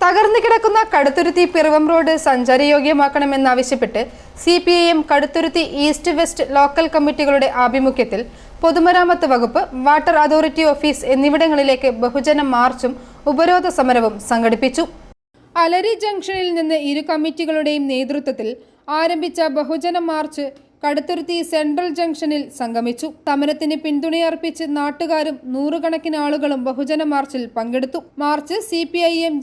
തകർന്നു കിടക്കുന്ന Kaduthuruthy Piravom road സഞ്ചാരയോഗ്യമാക്കണമെന്നാവശ്യപ്പെട്ട് C P I M Kaduthuruthy east west local കമ്മിറ്റികളുടെ ആഭിമുഖ്യത്തിൽ പൊതുമരാമത്ത് വകുപ്പ് വാട്ടർ അതോറിറ്റി ഓഫീസ് എന്നിവിടങ്ങളിലേക്ക് ബഹുജന മാർച്ചും ഉപരോധ സമരവും സംഘടിപ്പിച്ചു. അലരി ജംഗ്ഷനിൽ നിന്ന് ഇരു കമ്മിറ്റികളുടെയും നേതൃത്വത്തിൽ ആരംഭിച്ച ബഹുജന മാർച്ച് കടുത്തുരുത്തി സെൻട്രൽ ജംഗ്ഷനിൽ സംഗമിച്ചു. സമരത്തിന് പിന്തുണയർപ്പിച്ച് നാട്ടുകാരും നൂറുകണക്കിന് ആളുകളും ബഹുജന മാർച്ചിൽ പങ്കെടുത്തു. മാർച്ച് സി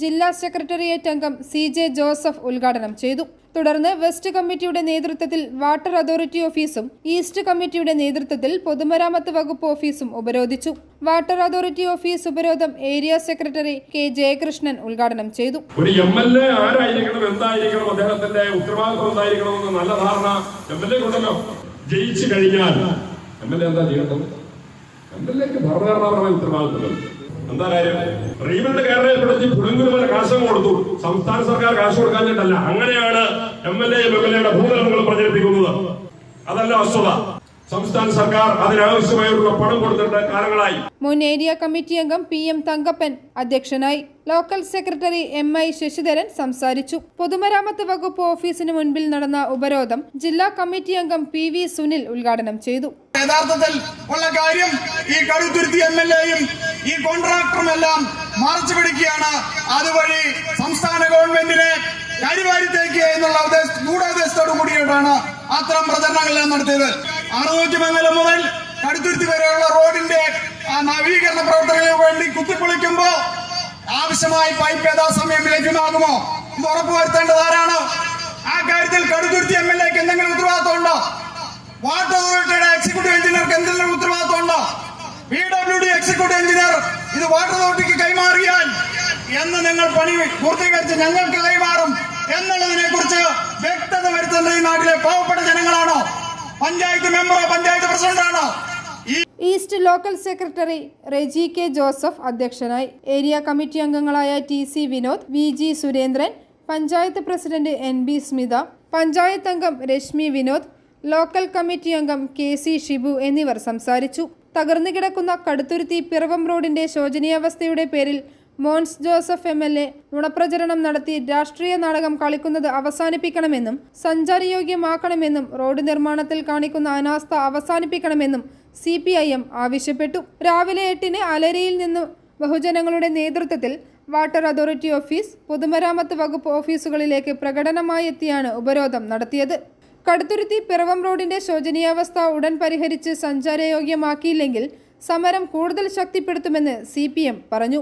ജില്ലാ സെക്രട്ടേറിയറ്റ് അംഗം സി ജെ ജോസഫ് ഉദ്ഘാടനം ചെയ്തു. തുടർന്ന് വെസ്റ്റ് കമ്മിറ്റിയുടെ നേതൃത്വത്തിൽ വാട്ടർ അതോറിറ്റി ഓഫീസും ഈസ്റ്റ് കമ്മിറ്റിയുടെ നേതൃത്വത്തിൽ പൊതുമരാമത്ത് വകുപ്പ് ഓഫീസും ഉപരോധിച്ചു. വാട്ടർ അതോറിറ്റി ഓഫീസ് ഉപരോധം ഏരിയ സെക്രട്ടറി കെ ജയകൃഷ്ണൻ ഉദ്ഘാടനം ചെയ്തു. ഒരു എം എൽ എ ആരായിരിക്കണം എന്തായിരിക്കണം അദ്ദേഹത്തിന്റെ ഉത്തരവാദിത്വം നല്ല ധാരണ എം എൽ എ ഉണ്ടല്ലോ. ജയിച്ചു കഴിഞ്ഞാൽ എം എൽ എ എന്താ ചെയ്യേണ്ടത്? എം എൽ എക്ക് ഭരണഘടനാപരമായ ഉത്തരവാദിത്വം എന്താ കാര്യം? റീബിൽഡ് കേരളപ്പെടുത്തി പുളിങ്കുരു പോലെ കാശം കൊടുത്തു. സംസ്ഥാന സർക്കാർ കാശ് കൊടുക്കാഞ്ഞിട്ടല്ല അങ്ങനെയാണ് M L A M L എയുടെ ഭൂതലങ്ങൾ പ്രചരിപ്പിക്കുന്നത്. അതല്ല വസ്തുത. സംസ്ഥാന സർക്കാർ അതിനാവശ്യമായുള്ള പണം കൊടുത്തിട്ട് കാലങ്ങളായി. മുൻ ഏരിയ കമ്മിറ്റി അംഗം പി എം തങ്കപ്പൻ അധ്യക്ഷനായി local secretary M I Sasidharan സംസാരിച്ചു. പൊതുമരാമത്ത് വകുപ്പ് ഓഫീസിന് മുൻപിൽ നടന്ന ഉപരോധം ജില്ലാ കമ്മിറ്റി അംഗം പി വി സുനിൽ ഉദ്ഘാടനം ചെയ്തു. യഥാർത്ഥത്തിൽ ഉള്ള കാര്യം ഈ കടുത്തുരുത്തി എം എൽ എയും ഈ കോൺട്രാക്ടറും എല്ലാം മറച്ചു പിടിക്കുകയാണ്. അതുവഴി സംസ്ഥാന ഗവൺമെന്റിനെ കരിവാരി തേക്കുക എന്നുള്ള ഉദ്ദേശ ഗൂഢോദ്ദേശത്തോടു കൂടിയിട്ടാണ് അത്തരം പ്രചരണങ്ങളെല്ലാം നടത്തിയത്. അറുന്നൂറ്റി മംഗലം മുതൽ കടുത്തുരുത്തി വരെയുള്ള റോഡിന്റെ നവീകരണ പ്രവർത്തനങ്ങൾക്ക് വേണ്ടി കുത്തിപ്പൊളിക്കുമ്പോ ആവശ്യമായി പൈപ്പ് യഥാസമയം ലഭ്യമാകുമോ ഇത് ഉറപ്പുവരുത്തേണ്ടത് ആരാണ്? ആ കാര്യത്തിൽ കടുത്തുരുത്തി എം എൽ എക്ക് എന്തെങ്കിലും ഉത്തരവാദിത്വം ഉണ്ടോ വാട്ടർ അതോറിറ്റിയുടെ എക്സിക്യൂട്ടീവ് എഞ്ചിനീയർക്ക് എന്തെങ്കിലും ഉത്തരവാദിത്വം ഉണ്ടോ ഡബ്ല്യു ഡി എക്സിക്യൂട്ടീവ് എഞ്ചിനീയർ ഇത് വാട്ടർ അതോറിറ്റിക്ക് കൈമാറിയാൽ എന്ന് നിങ്ങൾ പണി പൂർത്തീകരിച്ച് ഞങ്ങൾക്ക് കൈമാറും എന്നുള്ളതിനെ കുറിച്ച് വ്യക്തത വരുത്തുന്നത് ഈ നാട്ടിലെ പാവപ്പെട്ട ജനങ്ങളാണോ? പഞ്ചായത്ത് മെമ്പറോ panchayat പ്രസിഡന്റാണോ? East local secretary Reji K Joseph അധ്യക്ഷനായി ഏരിയ കമ്മിറ്റി അംഗങ്ങളായ T C Vinod V G Surendran panchayat president N B Smitha panchayat അംഗം രശ്മി വിനോദ് ലോക്കൽ കമ്മിറ്റി അംഗം കെ സി ഷിബു എന്നിവർ സംസാരിച്ചു. തകർന്നു കിടക്കുന്ന കടുത്തുരുത്തി പിറവം റോഡിന്റെ ശോചനീയാവസ്ഥയുടെ പേരിൽ Mons Joseph M L A നുണപ്രചരണം നടത്തി രാഷ്ട്രീയ നാടകം കളിക്കുന്നത് അവസാനിപ്പിക്കണമെന്നും സഞ്ചാരയോഗ്യമാക്കണമെന്നും റോഡ് നിർമ്മാണത്തിൽ കാണിക്കുന്ന അനാസ്ഥ അവസാനിപ്പിക്കണമെന്നും സി പി ഐ എം ആവശ്യപ്പെട്ടു. രാവിലെ എട്ടിന് അലരിയിൽ നിന്നും ബഹുജനങ്ങളുടെ നേതൃത്വത്തിൽ വാട്ടർ അതോറിറ്റി ഓഫീസ് പൊതുമരാമത്ത് വകുപ്പ് ഓഫീസുകളിലേക്ക് പ്രകടനമായി എത്തിയാണ് ഉപരോധം നടത്തിയത്. കടുത്തുരുത്തി പിറവം റോഡിന്റെ ശോചനീയാവസ്ഥ ഉടൻ പരിഹരിച്ച് സഞ്ചാരയോഗ്യമാക്കിയില്ലെങ്കിൽ സമരം കൂടുതൽ ശക്തിപ്പെടുത്തുമെന്ന് സി പറഞ്ഞു.